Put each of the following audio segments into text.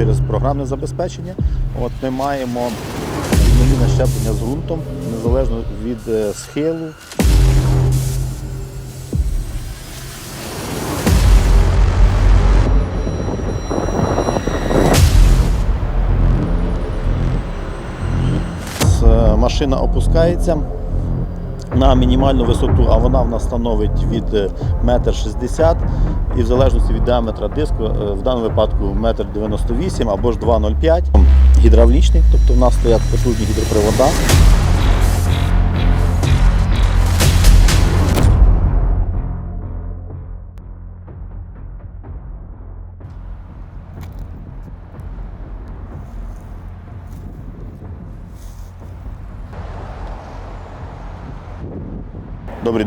через програмне забезпечення. От ми маємо рівномірне щеплення з ґрунтом, незалежно від е, схилу. Е, Машина опускається на мінімальну висоту, а вона в нас становить від е, 1,60 м і в залежності від діаметра диску, е, в даному випадку 1,98 м або ж 2,05 м. Гідравлічний, тобто в нас стоять потужні гідропривода.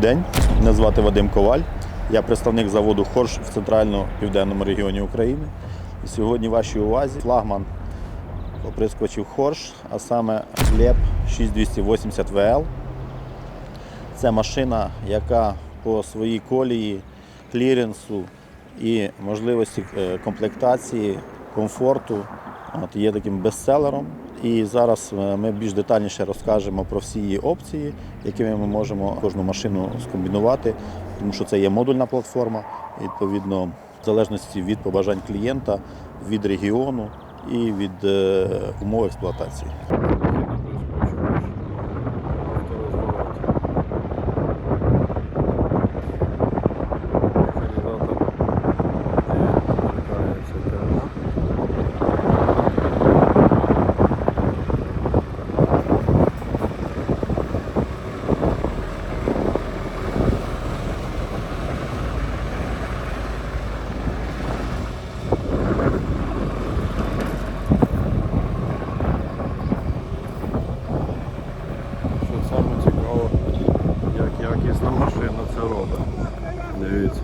День, мене звати Вадим Коваль. Я представник заводу Хорш в центральному південному регіоні України. І сьогодні вашій увазі флагман оприскувачів Хорш, а саме Глеб 6280 VL. Це машина, яка по своїй колії, кліренсу і можливості е, комплектації, комфорту от, є таким бестселером. І зараз е, ми більш детальніше розкажемо про всі її опції, якими ми можемо кожну машину скомбінувати, тому що це є модульна платформа, відповідно, в залежності від побажань клієнта, від регіону і від е, умов експлуатації. Що саме цікаво, як якісна машина це робить. Дивіться.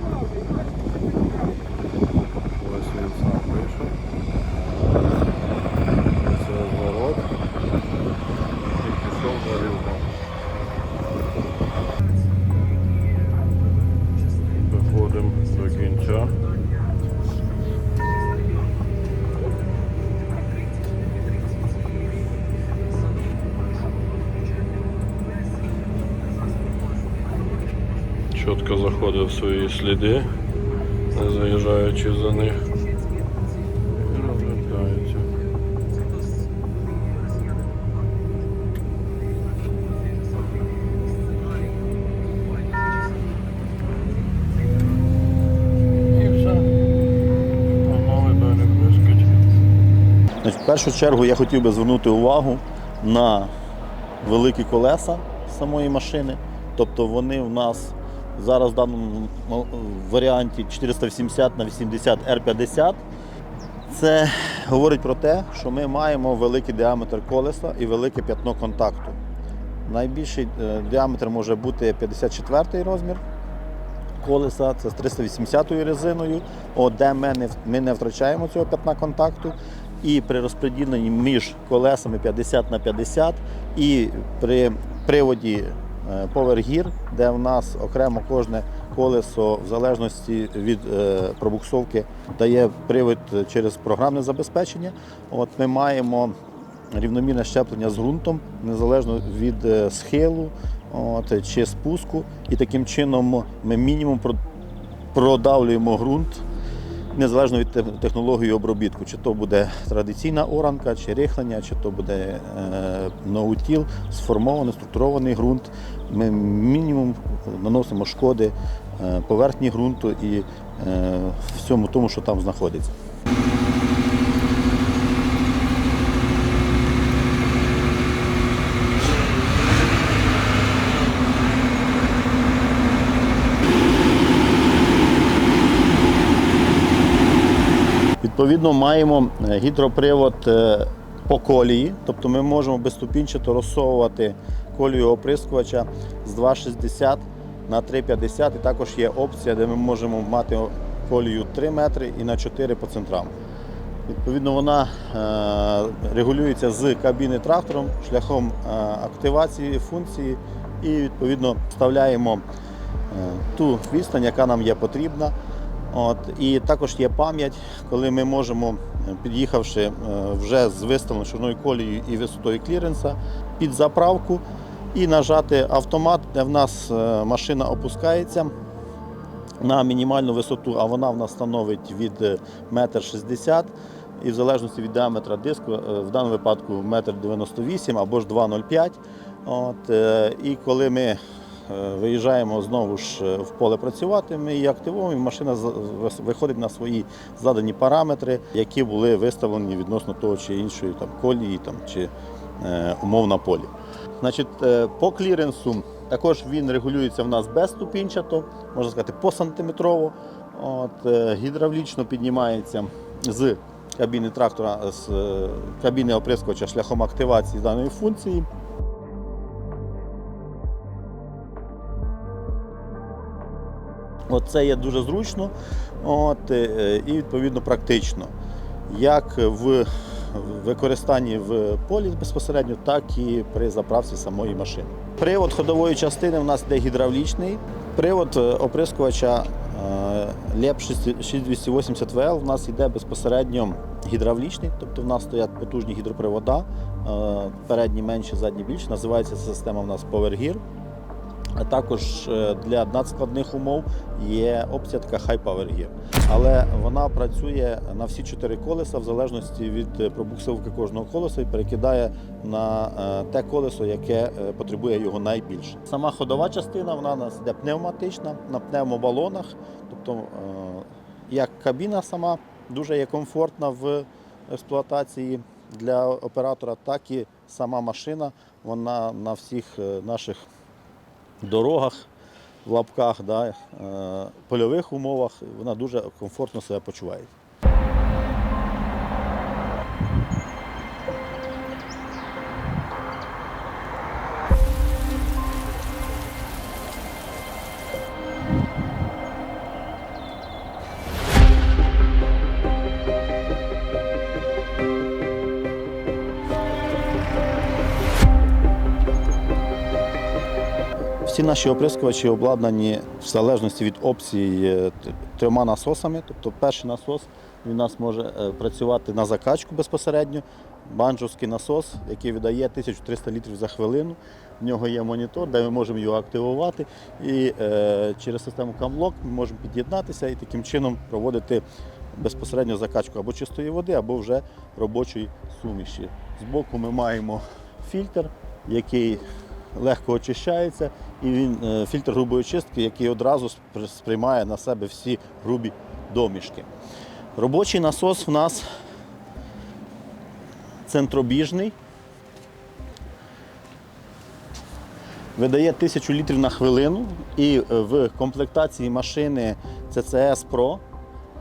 Чітко заходив в свої сліди, не заїжджаючи за них. І в першу чергу я хотів би звернути увагу на великі колеса самої машини. Тобто вони в нас зараз в даному варіанті 480 на 80 R50. Це говорить про те, що ми маємо великий діаметр колеса і велике п'ятно контакту. Найбільший е, діаметр може бути 54 розмір колеса, це з 380 резиною, О, де ми не, ми не втрачаємо цього п'ятна контакту. І при розподіленні між колесами 50 на 50 і при приводі Power Gear, де в нас окремо кожне колесо в залежності від е, пробуксовки дає привід через програмне забезпечення. От ми маємо рівномірне щеплення з ґрунтом, незалежно від е, схилу от, чи спуску. І таким чином ми мінімум продавлюємо ґрунт незалежно від технології обробітку, чи то буде традиційна оранка, чи рихлення, чи то буде е, ноутіл, сформований, структурований ґрунт. Ми мінімум наносимо шкоди е, поверхні ґрунту і е, всьому тому, що там знаходиться. Відповідно, маємо е, гідропривод е, по колії, тобто ми можемо безступінчато розсовувати колію оприскувача з 2,60 на 3,50 і також є опція, де ми можемо мати колію 3 метри і на 4 по центрам. Відповідно, вона е, регулюється з кабіни трактором шляхом активації функції і відповідно вставляємо ту відстань, яка нам є потрібна. От, і також є пам'ять, коли ми можемо е, під'їхавши е, вже з виставленою чорною колією і висотою кліренса під заправку і нажати автомат, де в нас е, машина опускається на мінімальну висоту, а вона в нас становить від е, 1,60 м. І в залежності від діаметра диску, в даному випадку 1,98 м або ж 2,05 м. От, І коли ми виїжджаємо знову ж е, в поле працювати, ми її активуємо, і машина виходить на свої задані параметри, які були виставлені відносно того чи іншої там, колії там, чи е, умов на полі. Значить, е, по кліренсу також він регулюється в нас безступінчато, можна сказати, посантиметрово. От, е, гідравлічно піднімається з кабіни трактора, з е, кабіни оприскувача шляхом активації даної функції. От це є дуже зручно от, е, і відповідно практично. Як в використанні в полі безпосередньо, так і при заправці самої машини. Привод ходової частини у нас йде гідравлічний. Привод е, оприскувача е, ЛЕП 6280 ВЛ у нас йде безпосередньо гідравлічний, тобто в нас стоять потужні гідропривода, е, передні менші, задні більші. Називається ця система у нас Power Gear. А також е, для надскладних умов є опція така High Power Gear. Але вона працює на всі чотири колеса в залежності від е, пробуксовки кожного колеса і перекидає на е, те колесо, яке потребує його найбільше. Сама ходова частина вона у нас йде пневматична на пневмобалонах, тобто як кабіна сама дуже є комфортна в експлуатації для оператора, так і сама машина. Вона на всіх наших дорогах, в лапках, да, е, польових умовах вона дуже комфортно себе почуває. Наші оприскувачі обладнані в залежності від опцій е, трьома насосами. Тобто перший насос він у нас може е, працювати на закачку безпосередньо. Банджовський насос, який видає 1300 літрів за хвилину. В нього є монітор, де ми можемо його активувати. І е, через систему Camlock ми можемо під'єднатися і таким чином проводити безпосередньо закачку або чистої води, або вже робочої суміші. Збоку ми маємо фільтр, який легко очищається, і він е, фільтр грубої очистки, який одразу сприймає на себе всі грубі домішки. Робочий насос в нас центробіжний. Видає 1000 літрів на хвилину і е, в комплектації машини CCS Pro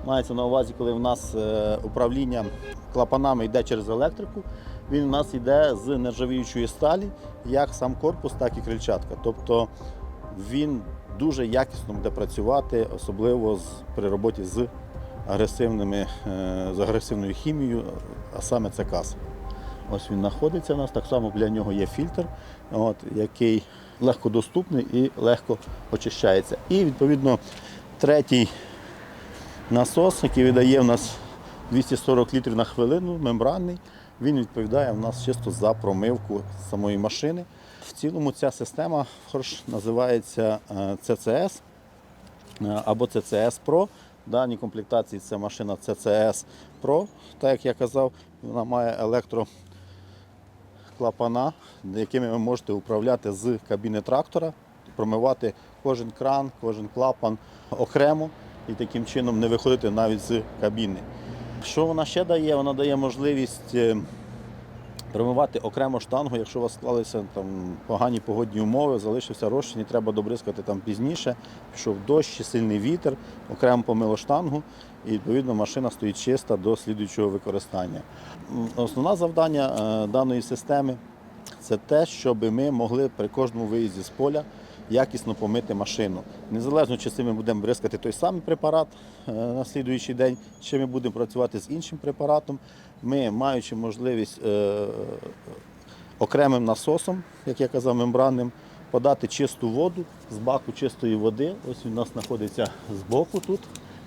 мається на увазі, коли в нас е, управління клапанами йде через електрику, він у нас йде з нержавіючої сталі, як сам корпус, так і крильчатка. Тобто він дуже якісно буде працювати, особливо з, при роботі з агресивними, е, з агресивною хімією, а саме це кас. Ось він знаходиться у нас, так само для нього є фільтр, от, який легко доступний і легко очищається. І відповідно третій насос, який видає в нас 240 літрів на хвилину, мембранний, він відповідає в нас чисто за промивку самої машини. В цілому ця система називається е, CCS е, або CCS Pro. В даній комплектації це машина CCS Pro, так як я казав, вона має електро клапана, якими ви можете управляти з кабіни трактора, промивати кожен кран, кожен клапан окремо і таким чином не виходити навіть з кабіни. Що вона ще дає? Вона дає можливість е, промивати окремо штангу, якщо у вас склалися там погані погодні умови, залишився розчин і треба добризкати там пізніше, пішов дощ сильний вітер, окремо помило штангу, і відповідно машина стоїть чиста до слідуючого використання. Основне завдання е, даної системи це те, щоб ми могли при кожному виїзді з поля якісно помити машину. Незалежно, чи це ми будемо бризкати той самий препарат е, на слідуючий день, чи ми будемо працювати з іншим препаратом, ми, маючи можливість е, окремим насосом, як я казав, мембранним, подати чисту воду з баку чистої води. Ось він у нас знаходиться збоку тут,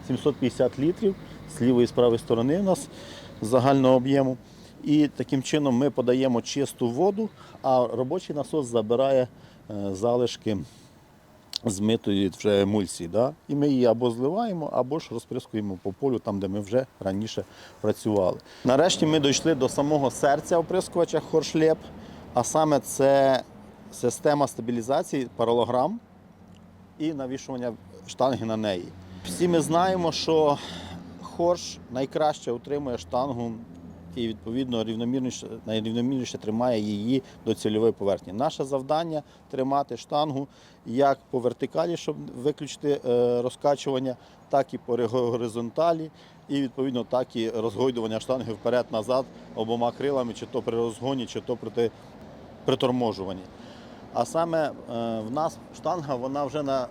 750 літрів. з лівої і з правої сторони у нас загального об'єму. І таким чином ми подаємо чисту воду, а робочий насос забирає залишки змитої вже емульсії. Да? І ми її або зливаємо, або ж розприскуємо по полю, там, де ми вже раніше працювали. Нарешті ми дійшли до самого серця оприскувача хоршлеп, а саме це система стабілізації паралограм і навішування штанги на неї. Всі ми знаємо, що хорш найкраще утримує штангу і відповідно рівномірніше, найрівномірніше тримає її до цільової поверхні. Наше завдання тримати штангу як по вертикалі, щоб виключити е, розкачування, так і по горизонталі, і відповідно так і розгойдування штанги вперед-назад обома крилами, чи то при розгоні, чи то при приторможуванні. А саме е, в нас штанга вона вже на,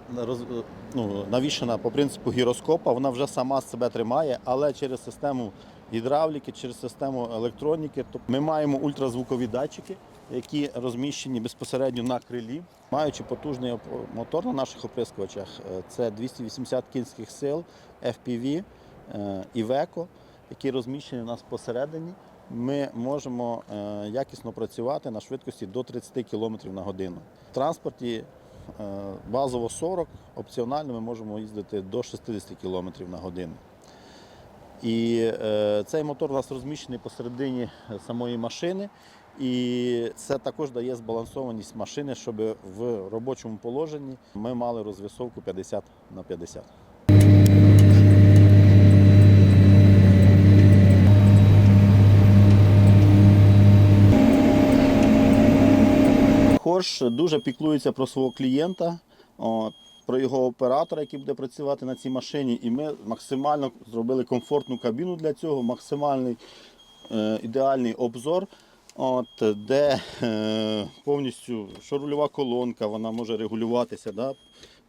ну, навішена по принципу гіроскопа, вона вже сама себе тримає, але через систему гідравліки, через систему електроніки. Тобто ми маємо ультразвукові датчики, які розміщені безпосередньо на крилі, маючи потужний мотор на наших оприскувачах. е, Це 280 кінських сил, FPV, е, Iveco, які розміщені у нас посередині ми можемо е, якісно працювати на швидкості до 30 км на годину. В транспорті базово 40, опціонально ми можемо їздити до 60 км на годину. І е, цей мотор у нас розміщений посередині самої машини, і це також дає збалансованість машини, щоб в робочому положенні ми мали розвісовку 50 на 50. Хорш дуже піклується про свого клієнта, про його оператора, який буде працювати на цій машині. І ми максимально зробили комфортну кабіну для цього, максимальний е, ідеальний обзор, от, де е, повністю що рульова колонка, вона може регулюватися да,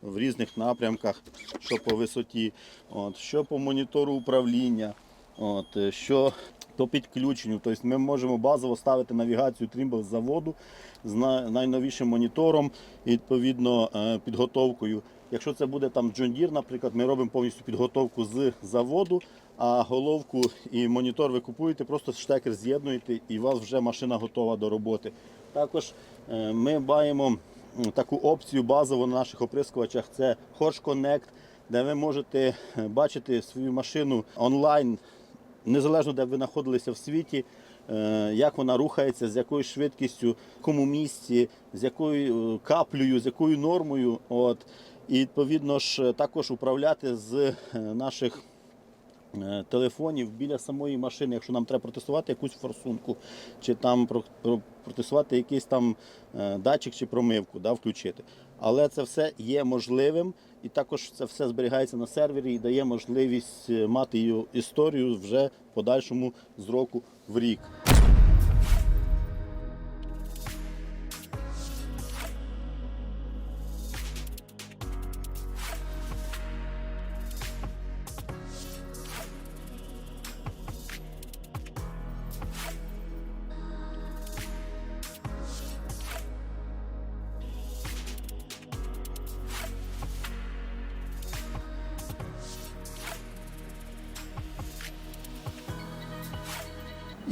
в різних напрямках, що по висоті, от, що по монітору управління, от, що по підключенню. Тобто ми можемо базово ставити навігацію Trimble з заводу з найновішим монітором і відповідно е, підготовкою. Якщо це буде там John Deere, наприклад, ми робимо повністю підготовку з заводу, а головку і монітор ви купуєте, просто штекер з'єднуєте і у вас вже машина готова до роботи. Також е, ми маємо таку опцію базово на наших оприскувачах. Це Horse Connect, де ви можете е, бачити свою машину онлайн незалежно де ви знаходилися в світі, е, як вона рухається, з якою швидкістю, в якому місці, з якою е, каплею, з якою нормою. От. І відповідно ж е, також управляти з наших телефонів біля самої машини, якщо нам треба протестувати якусь форсунку, чи там про- про- протестувати якийсь там е, датчик чи промивку, да, включити. Але це все є можливим, і також це все зберігається на сервері і дає можливість е, мати її історію вже в подальшому з року в рік.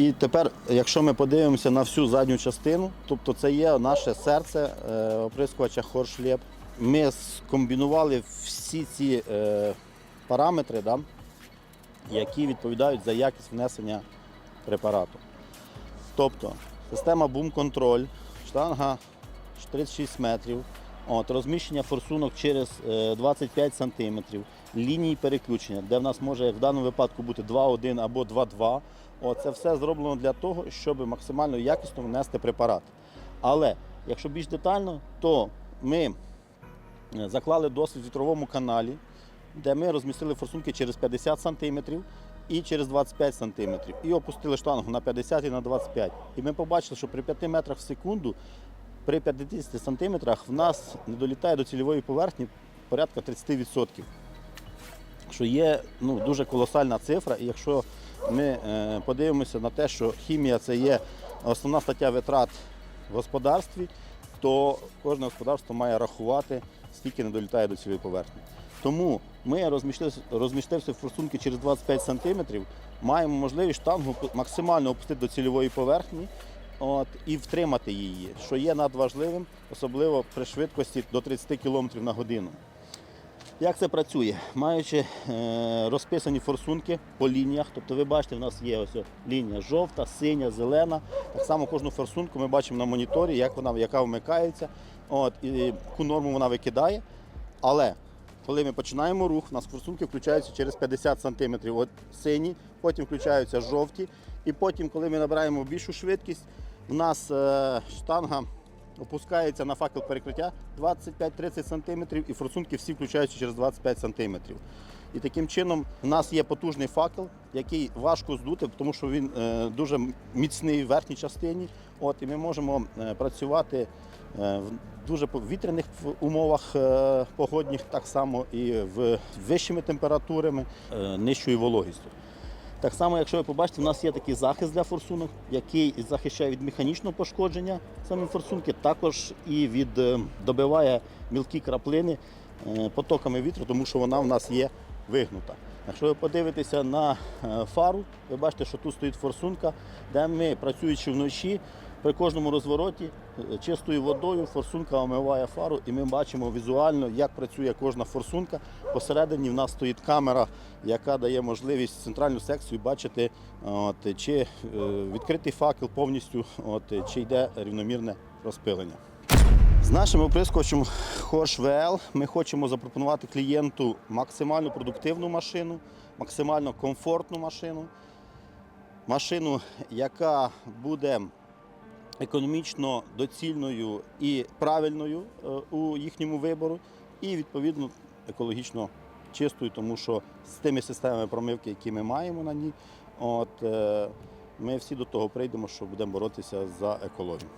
І тепер, якщо ми подивимося на всю задню частину, тобто це є наше серце е, оприскувача хоршлеп. Ми скомбінували всі ці е, параметри, да, які відповідають за якість внесення препарату. Тобто система бум-контроль, штанга 36 метрів, от, розміщення форсунок через е, 25 см, лінії переключення, де в нас може в даному випадку бути 2.1 або 2.2. От, це все зроблено для того, щоб максимально якісно внести препарат. Але якщо більш детально, то ми е, заклали досвід в вітровому каналі, де ми розмістили форсунки через 50 см і через 25 см. І опустили штангу на 50 і на 25. І ми побачили, що при 5 метрах в секунду, при 50 см в нас не долітає до цільової поверхні порядка 30%. Що є ну, дуже колосальна цифра, і якщо ми е, подивимося на те, що хімія це є основна стаття витрат в господарстві, то кожне господарство має рахувати, скільки не долітає до цільової поверхні. Тому ми розмістився, розмістився форсунки через 25 см, маємо можливість штангу максимально опустити до цільової поверхні от, і втримати її, що є надважливим, особливо при швидкості до 30 км на годину. Як це працює? Маючи е, розписані форсунки по лініях, тобто ви бачите, в нас є ось лінія жовта, синя, зелена. Так само кожну форсунку ми бачимо на моніторі, як вона, яка вмикається, от, і яку норму вона викидає. Але коли ми починаємо рух, у нас форсунки включаються через 50 см. От сині, потім включаються жовті. І потім, коли ми набираємо більшу швидкість, в нас е, штанга опускається на факел перекриття 25-30 см і форсунки всі включаються через 25 см. І таким чином в нас є потужний факел, який важко здути, тому що він е, дуже міцний в верхній частині. От, і ми можемо е, працювати е, в дуже повітряних умовах погодних, так само і в вищими температурами, нижчою вологістю. Так само, якщо ви побачите, у нас є такий захист для форсунок, який захищає від механічного пошкодження самі форсунки, також і від е, добиває мілкі краплини е, потоками вітру, тому що вона в нас є вигнута. Якщо ви подивитеся на е, фару, ви бачите, що тут стоїть форсунка, де ми, працюючи вночі, при кожному розвороті е, чистою водою форсунка омиває фару, і ми бачимо візуально, як працює кожна форсунка. Посередині в нас стоїть камера, яка дає можливість центральну секцію бачити, от, чи е, відкритий факел повністю, от, чи йде рівномірне розпилення. З нашим оприскувачем Horsch VL ми хочемо запропонувати клієнту максимально продуктивну машину, максимально комфортну машину, машину, яка буде економічно доцільною і правильною е, у їхньому вибору, і відповідно екологічно чистою, тому що з тими системами промивки, які ми маємо на ній, от, е, ми всі до того прийдемо, що будемо боротися за екологію.